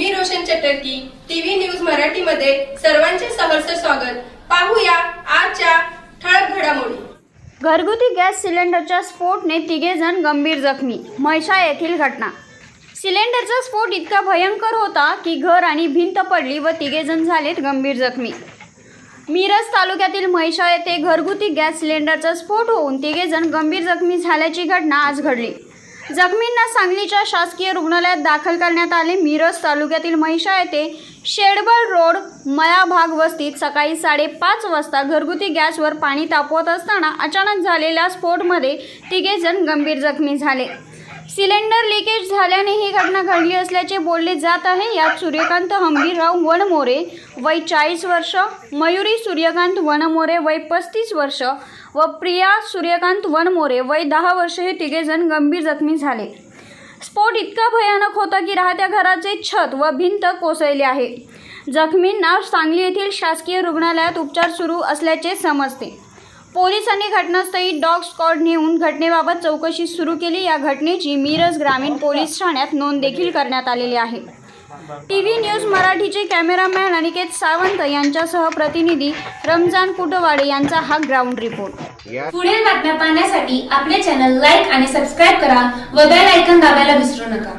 म्हटलं की TV news मराठीमध्ये सर्वांचे सहर्ष स्वागत. पाहूया आजच्या ठळक घडामोडी. घरगुती गॅस सिलेंडरच्या स्फोटने तिघेजण गंभीर जखमी म्हैशा येथील घटना. सिलेंडरचा स्फोट इतका भयंकर होता की घर आणि भिंत पडली व तिघेजण झालेत गंभीर जखमी. मिरज तालुक्यातील म्हैशा येथे घरगुती गॅस सिलेंडरचा स्फोट होऊन तिघेजण गंभीर जखमी झाल्याची घटना आज घडली. जखमींना सांगलीच्या शासकीय रुग्णालयात दाखल करण्यात आले. मिरज तालुक्यातील महिषा येथे शेडबल रोड मया भाग वस्तीत सकाळी साडेपाच वाजता घरगुती गॅसवर पाणी तापवत असताना अचानक झालेल्या स्फोटमध्ये तिघेजण गंभीर जखमी झाले. सिलेंडर लिकेज झाल्याने ही घटना घडली असल्याचे बोलले जात आहे. यात सूर्यकांत हंबीरराव वनमोरे वय चाळीस वर्ष मयुरी सूर्यकांत वनमोरे वय पस्तीस वर्ष व प्रिया सूर्यकांत वनमोरे वय दहा वर्ष हे तिघेजण गंभीर जखमी झाले. स्फोट इतका भयानक होता की राहत्या घराचे छत व भिंत कोसळले आहे. जखमींना सांगली येथील शासकीय रुग्णालयात उपचार सुरू असल्याचे समजते. पोलिसांनी घटनास्थळी डॉग स्कॉड नेऊन घटनेबाबत चौकशी सुरू केली. या घटनेची मिरज ग्रामीण पोलीस ठाण्यात नोंद देखील करण्यात आलेली आहे. टीव्ही न्यूज मराठीचे कॅमेरामॅन अनिकेत सावंत यांच्यासह प्रतिनिधी रमजान कुटवाडे यांचा हा ग्राउंड रिपोर्ट. पुढील बातम्या पाहण्यासाठी आपले चॅनल लाईक आणि सबस्क्राईब करा व बेल ऐकन दाबायला विसरू नका.